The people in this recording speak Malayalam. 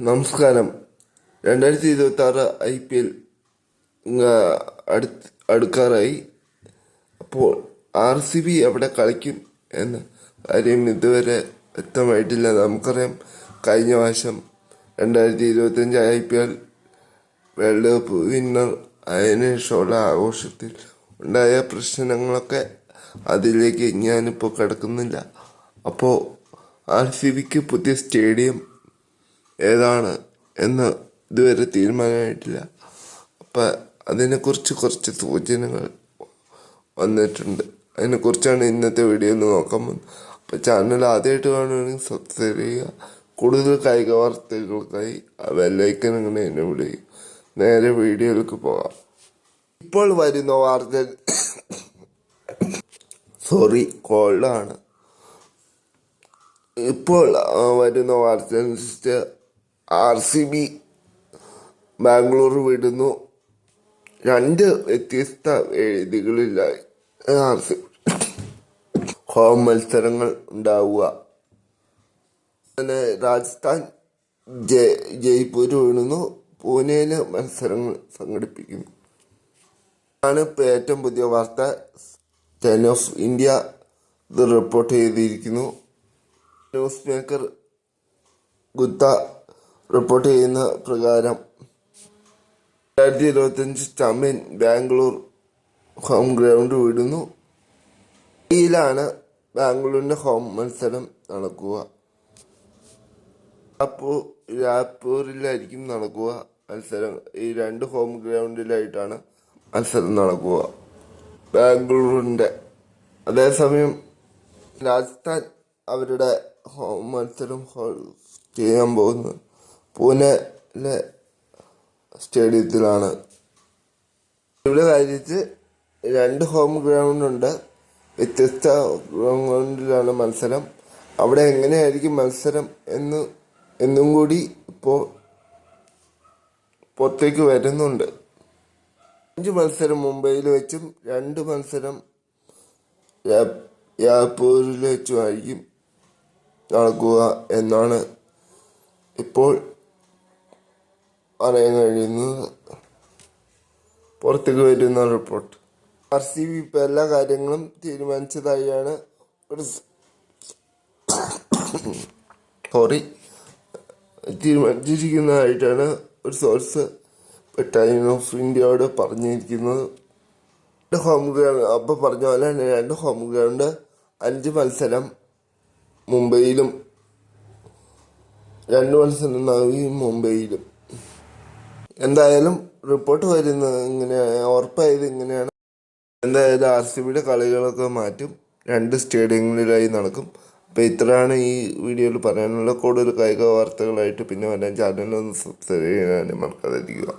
നമസ്കാരം. രണ്ടായിരത്തി ഇരുപത്തി ആറ് ഐ പി എൽ അടുത്ത് അടുക്കാറായി. അപ്പോൾ ആർ സി ബി എവിടെ കളിക്കും എന്ന കാര്യം ഇതുവരെ വ്യക്തമായിട്ടില്ല. നമുക്കറിയാം കഴിഞ്ഞ വർഷം രണ്ടായിരത്തി ഇരുപത്തഞ്ച് I P L world cup winner അതിനുശേഷമുള്ള ആഘോഷത്തിൽ ഉണ്ടായ പ്രശ്നങ്ങളൊക്കെ അതിലേക്ക് ഞാനിപ്പോൾ കിടക്കുന്നില്ല. അപ്പോൾ ആർ സി ബിക്ക് പുതിയ സ്റ്റേഡിയം ഏതാണ് എന്ന് ഇതുവരെ തീരുമാനമായിട്ടില്ല. അപ്പം അതിനെക്കുറിച്ച് കുറച്ച് സൂചനകൾ വന്നിട്ടുണ്ട്. അതിനെക്കുറിച്ചാണ് ഇന്നത്തെ വീഡിയോ ഒന്ന് നോക്കാൻ പോകുന്നത്. അപ്പോൾ ചാനൽ ആദ്യമായിട്ട് കാണുകയാണെങ്കിൽ സബ്സ്ക്രൈബ് ചെയ്യുക. കൂടുതൽ കായിക വാർത്തകൾക്കായി ആ ബെല്ലൈക്കൻ അങ്ങനെ എന്നെ വിളിക്കും നേരെ വീഡിയോയിലേക്ക് പോകാം. ഇപ്പോൾ വരുന്ന വാർത്ത സോറി കോൾഡാണ് ഇപ്പോൾ വരുന്ന വാർത്ത അനുസരിച്ച് ആർ സി ബി ബാംഗ്ലൂർ വിടുന്നു. രണ്ട് വ്യത്യസ്ത വേദികളിലായി. ആർ സി ഹോം മത്സരങ്ങൾ ഉണ്ടാവുക. അങ്ങനെ രാജസ്ഥാൻ ജയ ജയ്പൂർ വിടുന്നു. പൂനെയിൽ മത്സരങ്ങൾ സംഘടിപ്പിക്കുന്നു. ആണ് ഇപ്പോൾ ഏറ്റവും പുതിയ വാർത്ത. ടൈം ഓഫ് ഇന്ത്യ ഇത് റിപ്പോർട്ട് ചെയ്തിരിക്കുന്നു. ന്യൂസ് മേക്കർ ഗുത്ത റിപ്പോർട്ട് ചെയ്യുന്ന പ്രകാരം രണ്ടായിരത്തി ഇരുപത്തഞ്ച് ചാമ്പ്യൻ ബാംഗ്ലൂർ ഹോം ഗ്രൗണ്ട് വിടുന്നു. യിലാണ് ബാംഗ്ലൂരിന്റെ ഹോം മത്സരം നടക്കുക. അപ്പോൾ രാപ്പൂരിലായിരിക്കും നടക്കുക മത്സരം. ഈ രണ്ട് ഹോം ഗ്രൗണ്ടിലായിട്ടാണ് മത്സരം നടക്കുക. ബാംഗ്ലൂരിന്റെ അതേസമയം രാജസ്ഥാൻ അവരുടെ ഹോം മത്സരം ചെയ്യാൻ പോകുന്നത് പൂനെയിലെ സ്റ്റേഡിയത്തിലാണ്. ഇവിടെ കാര്യത്തിൽ രണ്ട് ഹോം ഗ്രൗണ്ട് ഉണ്ട്. വ്യത്യസ്ത ഗ്രൗണ്ടിലാണ് മത്സരം. അവിടെ എങ്ങനെയായിരിക്കും മത്സരം എന്ന് എന്നും കൂടി ഇപ്പോൾ പുറത്തേക്ക് വരുന്നുണ്ട്. അഞ്ച് മത്സരം മുംബൈയിൽ വെച്ചും രണ്ട് മത്സരം യാപ്പൂരിൽ വെച്ചുമായിരിക്കും നടക്കുക എന്നാണ് ഇപ്പോൾ പറയാൻ കഴിയുന്നത് പുറത്തേക്ക് വരുന്ന റിപ്പോർട്ട് ആർ സി ബി ഇപ്പം എല്ലാ കാര്യങ്ങളും തീരുമാനിച്ചതായാണ് ഒരു സോറി തീരുമാനിച്ചിരിക്കുന്നതായിട്ടാണ് ഒരു സോഴ്സ് ടൈം ഓഫ് ഇന്ത്യയോട് പറഞ്ഞിരിക്കുന്നത്. രണ്ട് ഹോം ഗ്രൗണ്ട് അപ്പോൾ പറഞ്ഞ പോലെ തന്നെ രണ്ട് ഹോം ഗ്രൗണ്ട് അഞ്ച് മത്സരം മുംബൈയിലും രണ്ട് മത്സരം നവി മുംബൈയിലും. എന്തായാലും റിപ്പോർട്ട് വരുന്നത് ഇങ്ങനെ ഉറപ്പായത് ഇങ്ങനെയാണ്. എന്തായാലും ആർ സി ബിയുടെ കളികളൊക്കെ മാറ്റും രണ്ട് സ്റ്റേഡിയങ്ങളിലായി നടക്കും. അപ്പോൾ ഇത്രയാണ് ഈ വീഡിയോയിൽ പറയാനുള്ള കൂടുതൽ കായിക വാർത്തകളായിട്ട് പിന്നെ വരാൻ ചാനലൊന്ന് സബ്സ്ക്രൈബ് ചെയ്യാനും മറക്കാതിരിക്കുക.